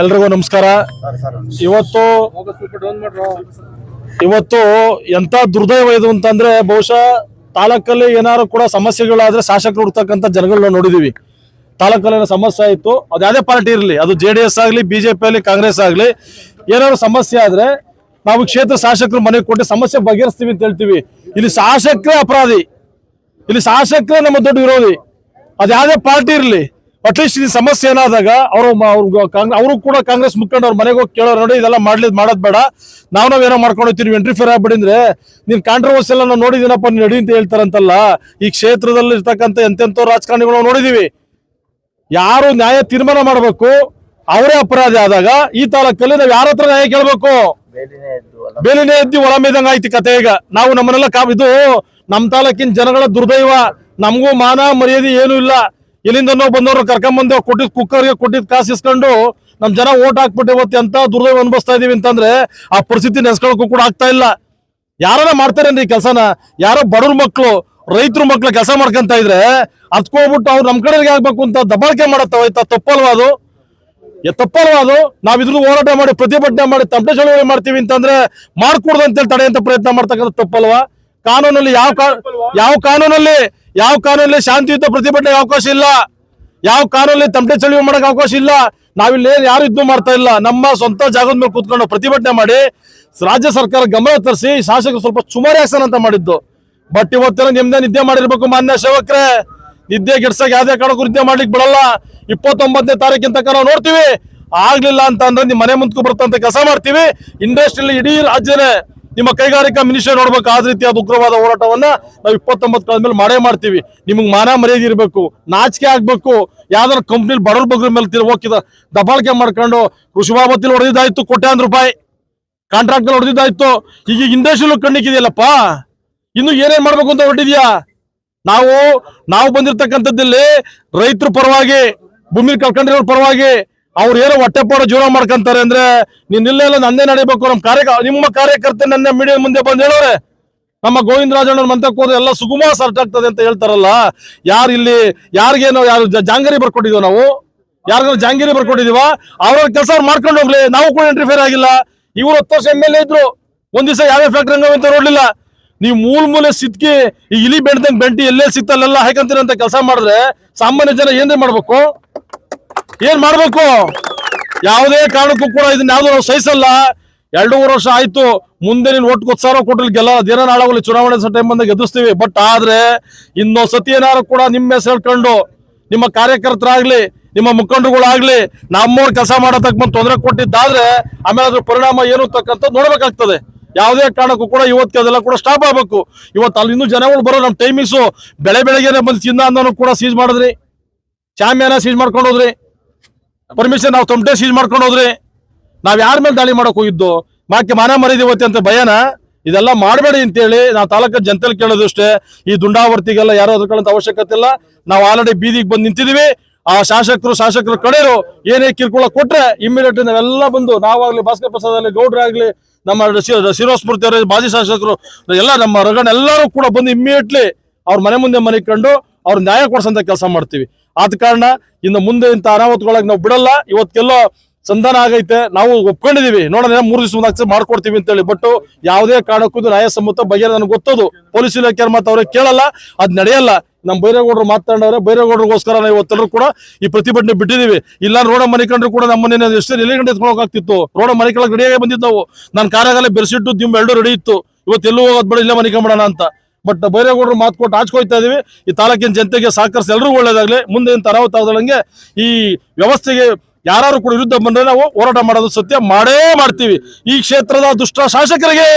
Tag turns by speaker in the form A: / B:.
A: ಎಲ್ರಿಗೂ ನಮಸ್ಕಾರ. ಇವತ್ತು ಇವತ್ತು ಎಂತ ದುರ್ದೈವ ಇದು ಅಂತಂದ್ರೆ ಬಹುಶಃ ತಾಲೂಕಲ್ಲಿ ಏನಾರು ಕೂಡ ಸಮಸ್ಯೆಗಳಾದ್ರೆ ಶಾಸಕರು ಹುಡ್ತಕ್ಕಂಥ ಜನಗಳನ್ನ ನೋಡಿದೀವಿ. ತಾಲೂಕಲ್ಲಿ ಏನೋ ಸಮಸ್ಯೆ ಆಯ್ತು. ಅದು ಯಾವುದೇ ಪಾರ್ಟಿ ಇರಲಿ, ಅದು ಜೆ ಡಿ ಎಸ್ ಆಗಲಿ ಬಿಜೆಪಿ ಆಗಲಿ, ಕಾಂಗ್ರೆಸ್ ಆಗಲಿ, ಏನಾದ್ರು ಸಮಸ್ಯೆ ಆದ್ರೆ ನಾವು ಕ್ಷೇತ್ರ ಶಾಸಕರು ಮನೆಗೆ ಕೊಟ್ಟು ಸಮಸ್ಯೆ ಬಗೆಹರಿಸ್ತೀವಿ ಅಂತ ಹೇಳ್ತೀವಿ. ಇಲ್ಲಿ ಶಾಸಕರೇ ಅಪರಾಧಿ. ಇಲ್ಲಿ ಶಾಸಕರೇ ನಮ್ಮ ದೊಡ್ಡ ವಿರೋಧಿ. ಅದು ಯಾವುದೇ ಪಾರ್ಟಿ ಇರಲಿ ಅಟ್ಲೀಸ್ಟ್ ಈ ಸಮಸ್ಯೆ ಏನಾದಾಗ ಅವರು ಅವರು ಕೂಡ ಕಾಂಗ್ರೆಸ್ ಮುಖಂಡ ಅವ್ರ ಮನೆಗೆ ಹೋಗಿ ಕೇಳೋರು ನೋಡಿ ಇದೆಲ್ಲ ಮಾಡ್ಲಿದ್ ಮಾಡೋದ್ ಬೇಡ. ನಾವು ನಾವೇನೋ ಮಾಡ್ಕೊಂಡು ಹೋಗ್ತೀವಿ ಎಂಟ್ರಿಫೇರ್ ಆಗ್ಬಿಡಿದ್ರೆ ನೀನ್ ಕಾಂಟ್ರವರ್ಸಿ ಎಲ್ಲ ನಾವು ನೋಡಿದೀನಪ್ಪ ನಡಿ ಅಂತ ಹೇಳ್ತಾರಂತಲ್ಲ. ಈ ಕ್ಷೇತ್ರದಲ್ಲಿ ಇರ್ತಕ್ಕಂಥ ಎಂತೆಂತೋ ರಾಜಕಾರಣಿಗಳು ನಾವು ನೋಡಿದೀವಿ. ಯಾರು ನ್ಯಾಯ ತೀರ್ಮಾನ ಮಾಡಬೇಕು ಅವರೇ ಅಪರಾಧಿ ಆದಾಗ ಈ ತಾಲೂಕಲ್ಲಿ ನಾವು ಯಾರ ಹತ್ರ ನ್ಯಾಯ ಕೇಳಬೇಕು?
B: ಬೇಲಿನೇ ಎದ್ದು
A: ಒಳ ಮೇದಂಗ ಆಯ್ತು ಕತೆ ಈಗ. ನಾವು ನಮ್ಮನ್ನೆಲ್ಲ ಕಾ ಇದು ನಮ್ಮ ತಾಲೂಕಿನ ಜನಗಳ ದುರ್ದೈವ. ನಮಗೂ ಮಾನ ಮರ್ಯಾದೆ ಏನು ಇಲ್ಲ. ಎಲ್ಲಿಂದನೋ ಬಂದವ್ರು ಕರ್ಕೊಂಬಂದೇವ್ ಕೊಟ್ಟಿದ್ ಕುಕ್ಕರ್ಗೆ ಕೊಟ್ಟಿದ್ ಕಾಸು ಇಸ್ಕೊಂಡು ನಮ್ ಜನ ಓಟ್ ಹಾಕ್ಬಿಟ್ಟು ಇವತ್ತು ಎಂತ ದುರ್ದೈವ ಅನ್ಭವಿಸ್ತಾ ಇದೀವಿ ಅಂತಂದ್ರೆ ಆ ಪರಿಸ್ಥಿತಿ ನೆನೆಸ್ಕೊಳಕ್ಕೂ ಕೂಡ ಆಗ್ತಾ ಇಲ್ಲ. ಯಾರನ್ನ ಮಾಡ್ತಾರೇನ್ರಿ ಈ ಕೆಲಸನ? ಯಾರೋ ಬಡವ್ರ ಮಕ್ಕಳು ರೈತರ ಮಕ್ಳು ಕೆಲಸ ಮಾಡ್ಕೊಂತ ಇದ್ರೆ ಅದ್ಕೋಗ್ಬಿಟ್ಟು ಅವ್ರು ನಮ್ ಕಡೆಗೆ ಆಗ್ಬೇಕು ಅಂತ ದಬ್ಬಾಳಿಕೆ ಮಾಡತ್ತವ ಆಯ್ತಾ ತಪ್ಪಲ್ವಾ ಅದು? ತಪ್ಪಲ್ವಾ ಅದು? ನಾವ್ ಇದ್ರ ಹೋರಾಟ ಮಾಡಿ ಪ್ರತಿಭಟನೆ ಮಾಡಿ ತಪ್ಪೆ ಚಳವಳಿ ಮಾಡ್ತೀವಿ ಅಂತಂದ್ರೆ ಮಾಡ್ಕೊಡ್ದು ಅಂತೇಳಿ ತಡೆಯಂತ ಪ್ರಯತ್ನ ಮಾಡ್ತಕ್ಕಂಥ ತಪ್ಪಲ್ವಾ? ಕಾನೂನಲ್ಲಿ ಯಾವ ಯಾವ ಕಾನೂನಲ್ಲಿ ಯಾವ ಕಾನೂನಲ್ಲಿ ಶಾಂತಿಯುತ ಪ್ರತಿಭಟನೆ ಅವಕಾಶ ಇಲ್ಲ? ಯಾವ ಕಾನೂನಲ್ಲಿ ತಮಟೆ ಚಳವಳಿ ಮಾಡಕ್ ಅವಕಾಶ ಇಲ್ಲ? ನಾವಿಲ್ಲಿ ಯಾರು ಇದ್ದು ಮಾಡ್ತಾ ಇಲ್ಲ. ನಮ್ಮ ಸ್ವಂತ ಜಾಗದ ಮೇಲೆ ಕೂತ್ಕೊಂಡು ಪ್ರತಿಭಟನೆ ಮಾಡಿ ರಾಜ್ಯ ಸರ್ಕಾರ ಗಮನ ತರಿಸಿ ಶಾಸಕರು ಸ್ವಲ್ಪ ಚುಮಾರಿ ಆಸನ ಅಂತ ಮಾಡಿದ್ದು. ಬಟ್ ಇವತ್ತೆಲ್ಲ ನಿಮ್ದೇ ನಿದ್ದೆ ಮಾಡಿರ್ಬೇಕು ಮಾನ್ಯ ಸೇವಕರೇ ನಿದ್ದೆ ಗಿಡ್ಸಕ್ ಯಾವ್ದೇ ಕಾರಣಕ್ಕೂ ನಿದ್ದೆ ಮಾಡ್ಲಿಕ್ಕೆ ಬಿಡಲ್ಲ. ಇಪ್ಪತ್ತೊಂಬತ್ತನೇ ತಾರೀಕಿನ ತನಕ ನಾವು ನೋಡ್ತೀವಿ. ಆಗ್ಲಿಲ್ಲ ಅಂತ ಅಂದ್ರೆ ನಿಮ್ ಮನೆ ಮುಂದ್ಕೊ ಬರ್ತಂತ ಕೆಲಸ ಮಾಡ್ತೀವಿ. ಇಂಡಸ್ಟ್ರಿಯಲ್ಲಿ ಇಡೀ ರಾಜ್ಯನೇ ನಿಮ್ಮ ಕೈಗಾರಿಕಾ ಮಿನಿಸ್ಟರ್ ನೋಡ್ಬೇಕು, ಆ ರೀತಿಯಾದ ಉಗ್ರವಾದ ಹೋರಾಟವನ್ನ ನಾವು ಇಪ್ಪತ್ತೊಂಬತ್ತು ಮೇಲೆ ಮಾಡೇ ಮಾಡ್ತೀವಿ. ನಿಮ್ಗೆ ಮಾನ ಮರ್ಯಾದೆ ಇರಬೇಕು, ನಾಚಿಕೆ ಆಗ್ಬೇಕು, ಯಾವ್ದಾರ ಕಂಪ್ನಿ ಬಡವ್ರ ಬಗ್ರ ಮೇಲೆ ತಿರ್ ಹೋಗಿದ ದಬಾಳಿಕೆ ಮಾಡ್ಕೊಂಡು ಕೃಷಿ ಬಾಬತ್ತಿಲ್ ಹೊಡೆದಿದ್ದಾಯ್ತು ಕೋಟ್ಯಾಂತರ ರೂಪಾಯಿ. ಕಾಂಟ್ರಾಕ್ಟ್ ಹೊಡೆದಿದ್ದಾಯ್ತು. ಈಗ ಇಂಡಸ್ಟ್ರಿಯಲ್ ಕಣ್ಣಿಕ್ಕಿದೆಯಲ್ಲಪ್ಪ ಇನ್ನು ಏನೇನ್ ಮಾಡ್ಬೇಕು ಅಂತ ಹೊರಟಿದ್ಯಾ? ನಾವು ನಾವು ಬಂದಿರ್ತಕ್ಕಂಥದ್ದಲ್ಲಿ ರೈತರ ಪರವಾಗಿ ಭೂಮಿ ಕಳ್ಕೊಂಡಿರೋ ಪರವಾಗಿ ಅವ್ರು ಏನೋ ಹೊಟ್ಟೆ ಪಾಡ ಜೀವನ ಮಾಡ್ಕೊಂತಾರೆ ಅಂದ್ರೆ ನೀನ್ ಇಲ್ಲೆಲ್ಲ ನಂದೇ ನಡಿಬೇಕು ನಮ್ಮ ಕಾರ್ಯ ನಿಮ್ಮ ಕಾರ್ಯಕರ್ತ ನನ್ನ ಮೀಡಿಯಾ ಮುಂದೆ ಬಂದು ಹೇಳೋರೆ. ನಮ್ಮ ಗೋವಿಂದ ರಾಜಣ್ಣ ಮಂತಕ್ಕೆ ಹೋದ್ರೆ ಎಲ್ಲ ಸುಗಮ ಸರ್ಟ್ ಆಗ್ತದೆ ಅಂತ ಹೇಳ್ತಾರಲ್ಲ. ಯಾರು ಇಲ್ಲಿ, ಯಾರಿಗೇನೋ ಯಾರು ಜಾಂಗರಿ ಬರ್ಕೊಟ್ಟಿದೀವ ನಾವು? ಯಾರಿಗೋ ಜಾಂಗಿರಿ ಬರ್ಕೊಟ್ಟಿದೀವ? ಅವ್ರ ಕೆಲಸ ಮಾಡ್ಕೊಂಡು ಹೋಗ್ಲಿ, ನಾವು ಕೂಡ ಇಂಟರ್ಫಿಯರ್ ಆಗಿಲ್ಲ. ಇವ್ರು ಹತ್ತು ವರ್ಷ ಎಂ ಎಲ್ ಎ ಇದ್ರು. ಒಂದ್ ದಿವಸ ಯಾವ್ಯಾವ ಫ್ಯಾಕ್ಟ್ರಿ ಅಂತ ನೋಡ್ಲಿಲ್ಲ. ನೀವು ಮೂಲ ಮೂಲೆ ಸಿದ್ಕಿ, ಈ ಇಲಿ ಬೆಣ್ದಂಗ್ ಬೆಂಟಿ ಎಲ್ಲೇ ಸಿಕ್ತಲ್ಲೆಲ್ಲ ಹಾಕಂತೀರ ಅಂತ ಕೆಲಸ ಮಾಡಿದ್ರೆ ಸಾಮಾನ್ಯ ಜನ ಏನ್ರಿ ಮಾಡ್ಬೇಕು? ಏನ್ ಮಾಡ್ಬೇಕು? ಯಾವುದೇ ಕಾರಣಕ್ಕೂ ಕೂಡ ಇದನ್ನ ಯಾವ್ದು ಸಹಿಸಲ್ಲ. ಎರಡೂವರೆ ವರ್ಷ ಆಯ್ತು. ಮುಂದೆ ನೀನು ಒಟ್ಟು ಉತ್ಸಾಹ ಕೊಟ್ಟಲ್ಲಿ ಗೆಲ್ಲ ದಿನ ನಾಳಾಗಲಿ ಚುನಾವಣೆ ಟೈಮ್ ಬಂದಾಗ ಎದುರಿಸ್ತೀವಿ. ಬಟ್ ಆದ್ರೆ ಇನ್ನೊ ಸತಿ ಏನಾರು ಕೂಡ ನಿಮ್ಮ ಹೆಸರು ಹೇಳ್ಕೊಂಡು, ನಿಮ್ಮ ಕಾರ್ಯಕರ್ತರಾಗ್ಲಿ, ನಿಮ್ಮ ಮುಖಂಡರುಗಳಾಗ್ಲಿ, ನಮ್ಮವ್ರ ಕೆಲಸ ಮಾಡೋ ತಕ್ಕ ತೊಂದರೆ ಕೊಟ್ಟಿದ್ದಾದ್ರೆ ಆಮೇಲೆ ಅದ್ರ ಪರಿಣಾಮ ಏನು ತಕ್ಕಂತ ನೋಡ್ಬೇಕಾಗ್ತದೆ. ಯಾವುದೇ ಕಾರಣಕ್ಕೂ ಕೂಡ ಇವತ್ತು ಅದೆಲ್ಲ ಕೂಡ ಸ್ಟಾಪ್ ಆಗ್ಬೇಕು. ಇವತ್ತು ಅಲ್ಲಿ ಇನ್ನೂ ಜನಗಳು ಬರೋ ನಮ್ಮ ಟೈಮಿಂಗ್ಸು ಬೆಳೆ ಬೆಳಗ್ಗೆನೆ ಬಂದು ಚಿನ್ನ ಅನ್ನೋನು ಕೂಡ ಸೀಜ್ ಮಾಡಿದ್ರಿ. ಚಾಮ್ಯಾನ ಸೀಜ್ ಮಾಡ್ಕೊಂಡು ಹೋದ್ರಿ. ಪರ್ಮಿಷನ್ ನಾವು ತಮ್ಮ ಸೀಜ್ ಮಾಡ್ಕೊಂಡು ಹೋದ್ರಿ ನಾವು ಯಾರ ಮೇಲೆ ದಾಳಿ ಮಾಡಕ್ ಹೋಗಿದ್ದು? ಮಾಕೆ ಮಾನ ಮರಿದೀವತ್ತೆ ಅಂತ ಭಯನ? ಇದೆಲ್ಲ ಮಾಡಬೇಡಿ ಅಂತೇಳಿ ನಾವು ತಾಲೂಕು ಕೇಳೋದು ಅಷ್ಟೇ ಈ ದುಂಡಾವರ್ತಿಗೆಲ್ಲ ಯಾರು ಅದ್ರಕೊಳ್ಳೋ ಅವಶ್ಯಕತೆ ಇಲ್ಲ. ನಾವು ಆಲ್ರೆಡಿ ಬೀದಿಗೆ ಬಂದು ನಿಂತಿದೀವಿ. ಆ ಶಾಸಕರು ಶಾಸಕರು ಕಡೆಯರು ಏನೇ ಕಿರ್ಕೊಳ್ಳ ಕೊಟ್ರೆ ಇಮಿಡಿಯೇಟ್ ನಾವೆಲ್ಲ ಬಂದು ನಾವಾಗ್ಲಿ ಭಾಸ್ಕರ್ ಪ್ರಸಾದ್ ಆಗಲಿ ಗೌಡ್ರ ಆಗ್ಲಿ ನಮ್ಮ ಶಿರೋ ಶಿರೋಸ್ಮೃತಿ ಅವರ ಮಾಜಿ ಶಾಸಕರು, ಎಲ್ಲ ನಮ್ಮ ರಗಣ ಎಲ್ಲರೂ ಕೂಡ ಬಂದು ಇಮಿಡಿಯೇಟ್ಲಿ ಅವ್ರ ಮನೆ ಮುಂದೆ ಮನೆ ಕಂಡು ಅವ್ರ ನ್ಯಾಯ ಕೊಡ್ಸಂತ ಕೆಲಸ ಮಾಡ್ತೀವಿ. ಆದ ಕಾರಣ ಇನ್ನು ಮುಂದೆ ಇಂಥ ಅನಾಹುತಗಳಾಗಿ ನಾವು ಬಿಡಲ್ಲ. ಇವತ್ತೆಲ್ಲೋ ಸಂಧಾನ ಆಗೈತೆ. ನಾವು ಒಪ್ಕೊಂಡಿದೀವಿ. ನೋಡೋಣ, ಮೂರು ದಿವಸ ಮಾಡ್ಕೊಡ್ತೀವಿ ಅಂತೇಳಿ. ಬಟ್ ಯಾವುದೇ ಕಾರಣಕ್ಕೂ ನ್ಯಾಯ ನ್ಯಾಯಸಮ್ಮತ ಬಗೆಹರ ನನಗೆ ಗೊತ್ತದು. ಪೊಲೀಸ್ ಇಲಾಖೆ ಮಾತು ಅವ್ರಿಗೆ ಕೇಳಲ್ಲ. ಅದ್ ನಡೆಯಲ್ಲ. ನಮ್ಮ ಬೈರೇಗೌಡರು ಮಾತಾಡೋರೆ ಬೈರೇಗೌಡರಿಗೋಸ್ಕರ ನಾವು ಇವತ್ತೆಲ್ಲರೂ ಕೂಡ ಈ ಪ್ರತಿಭಟನೆ ಬಿಟ್ಟಿದೀವಿ. ಇಲ್ಲ ರೋಡ ಮನಿಕೊಂಡ್ರು ಕಂಡ್ರು ಕೂಡ ನಮ್ಮನ್ನ ಎಷ್ಟು ಎಲ್ಲಿ ಗಂಟೆ ಎತ್ಕೊಳಕಾಗ್ತಿತ್ತು ರೋಡ ಮನಿಕೊಳಗೆ ಕೆಳಗೆ ರೆಡಿಯಾಗಿ ಬಂದಿದ್ದು ನಾವು ನನ್ನ ಕಾರ್ಯಾಗಾಲ ಬೆರೆಸಿಟ್ಟು ದಿಂಬು ಎರಡು ರೆಡಿ ಇತ್ತು. ಇವತ್ತೆಲ್ಲೂ ಹೋಗೋದ್ ಬೇಡ, ಇಲ್ಲೇ ಮನೆ ಅಂತ. ಬಟ್ ಬೈರೇಗೌಡರು ಮಾತು ಕೊಟ್ಟು ಆಚ್ಕೊಯ್ತಾ ಇದೀವಿ. ಈ ತಾಲೂಕಿನ ಜನತೆಗೆ ಸಹಕರಿಸಿ ಎಲ್ಲರೂ ಒಳ್ಳೇದಾಗಲಿ. ಮುಂದೆ ಅನಾಹುತ ಆಗದಂಗೆ ಈ ವ್ಯವಸ್ಥೆಗೆ ಯಾರು ಕೂಡ ವಿರುದ್ಧ ಬಂದ್ರೆ ನಾವು ಹೋರಾಟ ಮಾಡೋದು ಸತ್ಯ ಮಾಡೇ ಮಾಡ್ತೀವಿ. ಈ ಕ್ಷೇತ್ರದ ದುಷ್ಟ ಶಾಸಕರಿಗೆ.